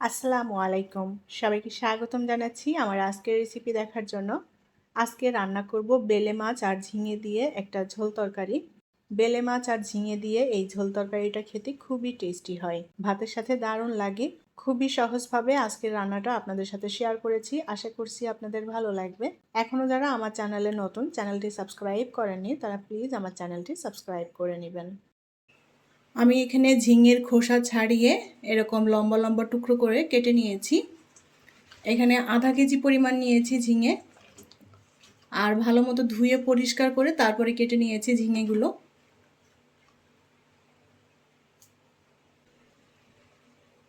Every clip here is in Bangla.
আসসালামু আলাইকুম। সবাইকে স্বাগতম জানাচ্ছি আমার আজকের রেসিপি দেখার জন্য। আজকে রান্না করব বেলে মাছ আর ঝিঙে দিয়ে একটা ঝোল তরকারি। বেলে মাছ আর ঝিঙে দিয়ে এই ঝোল তরকারিটা খেতে খুবই টেস্টি হয়। ভাতের সাথে দারুণ লাগে। খুবই সহজভাবে আজকের রান্নাটা আপনাদের সাথে শেয়ার করেছি। আশা করছি আপনাদের ভালো লাগবে। এখনও যারা আমার চ্যানেলে নতুন চ্যানেলটি সাবস্ক্রাইব করেননি, তারা প্লিজ আমার চ্যানেলটি সাবস্ক্রাইব করে নেবেন। আমি এখানে ঝিঙের খোসা ছাড়িয়ে এরকম লম্বা লম্বা টুকরো করে কেটে নিয়েছি। এখানে আধা কেজি পরিমাণ নিয়েছি ঝিঙে। আর ভালো মতো ধুয়ে পরিষ্কার করে তারপরে কেটে নিয়েছি ঝিঙেগুলো।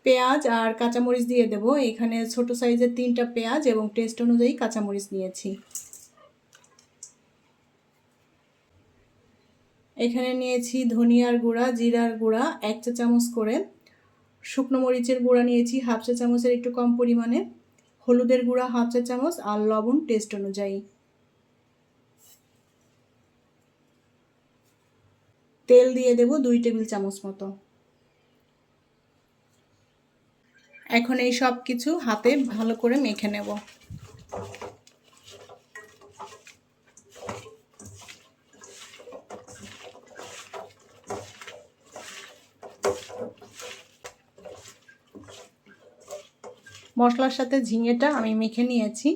পেঁয়াজ আর কাঁচামরিচ দিয়ে দেব। এখানে ছোট সাইজের তিনটা পেঁয়াজ এবং টেস্ট অনুযায়ী কাঁচামরিচ নিয়েছি। এখানে নিয়েছি ধনিয়ার গুঁড়া, জিরার গুঁড়া, এক চা চামচ করে। শুকনো মরিচের গুঁড়া নিয়েছি, হাফ চা চামচের একটু কম পরিমাণে। হলুদের গুঁড়া, হাফ চা চামচ আর লবণ টেস্ট অনুযায়ী। তেল দিয়ে দেব দুই টেবিল চামচ মতো। এখন এই সব কিছু হাতে ভালো করে মেখে নেব। মশলার সাথে ঝিঙেটা আমি মেখে নিয়েছি।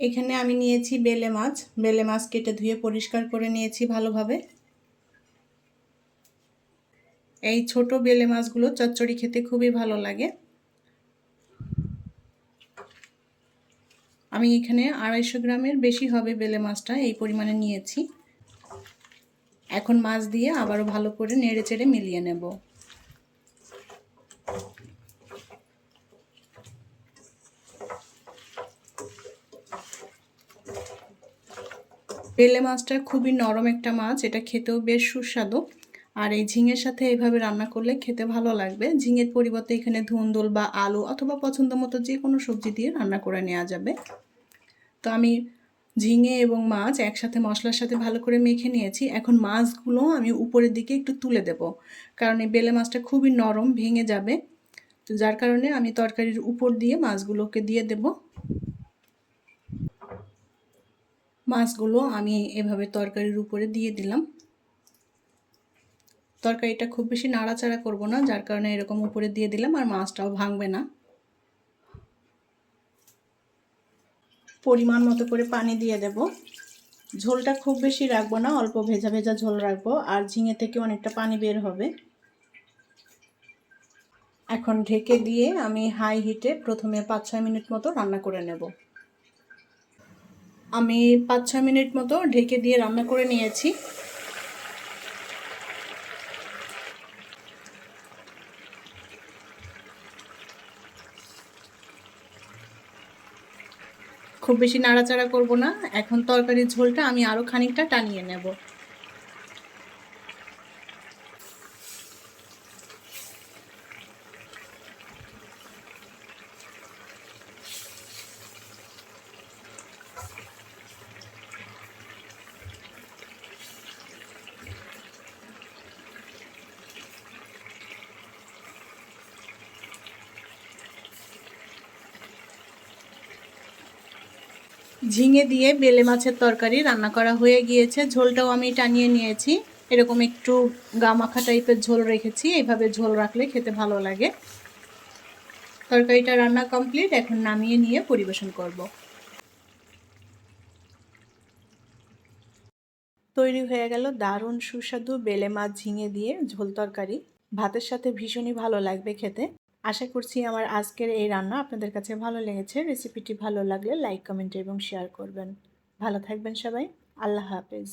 এখানে আমি নিয়েছি বেলে মাছ। বেলে মাছ কেটে ধুয়ে পরিষ্কার করে নিয়েছি ভালোভাবে। এই ছোট বেলে মাছগুলো চচ্চড়ি খেতে খুবই ভালো লাগে। আমি এখানে আড়াইশো গ্রামের বেশি হবে বেলে মাছটা, এই পরিমাণে নিয়েছি। এখন মাছ দিয়ে আবারও ভালো করে নেড়ে চেড়ে মিলিয়ে নেব। বেলে মাছটা খুবই নরম একটা মাছ, এটা খেতেও বেশ সুস্বাদু। আর এই ঝিঙের সাথে এইভাবে রান্না করলে খেতে ভালো লাগবে। ঝিঙের পরিবর্তে এখানে ধুন্দুল বা আলু অথবা পছন্দ মতো যে কোনো সবজি দিয়ে রান্না করে নেওয়া যাবে। তো আমি ঝিঙে এবং মাছ একসাথে মশলার সাথে ভালো করে মেখে নিয়েছি। এখন মাছগুলো আমি উপরের দিকে একটু তুলে দেব, কারণ এই বেলে মাছটা খুবই নরম, ভেঙে যাবে। তো যার কারণে আমি তরকারির উপর দিয়ে মাছগুলোকে দিয়ে দেব। মাছগুলো আমি এভাবে তরকারির উপরে দিয়ে দিলাম। তরকারিটা খুব বেশি নাড়াচাড়া করব না, যার কারণে এরকম উপরে দিয়ে দিলাম আর মাছটাও ভাঙবে না। পরিমাণ মতো করে পানি দিয়ে দেব। ঝোলটা খুব বেশি রাখব না, অল্প ভেজা ভেজা ঝোল রাখব আর ঝিঙে থেকে অনেকটা পানি বের হবে। এখন ঢেকে দিয়ে আমি হাই হিটে প্রথমে পাঁচ ছয় মিনিট মতো রান্না করে নেব। আমি পাঁচ ছ মিনিট মতো ঢেকে দিয়ে রান্না করে নিয়েছি। খুব বেশি নাড়াচাড়া করব না। এখন তরকারির ঝোলটা আমি আরও খানিকটা টানিয়ে নেব। ঝিঙে দিয়ে বেলে মাছের তরকারি রান্না করা হয়ে গিয়েছে। ঝোলটাও আমি টানিয়ে নিয়েছি। এরকম একটু গামাখা টাইপের ঝোল রেখেছি। এইভাবে ঝোল রাখলে খেতে ভালো লাগে। তরকারিটা রান্না কমপ্লিট। এখন নামিয়ে নিয়ে পরিবেশন করব। তৈরি হয়ে গেল দারুণ সুস্বাদু বেলে মাছ ঝিঙে দিয়ে ঝোল তরকারি। ভাতের সাথে ভীষণই ভালো লাগবে খেতে। আশা করছি আমার আজকের এই রান্না আপনাদের কাছে ভালো লেগেছে। রেসিপিটি ভালো লাগলে লাইক কমেন্ট এবং শেয়ার করবেন। ভালো থাকবেন সবাই। আল্লাহ হাফেজ।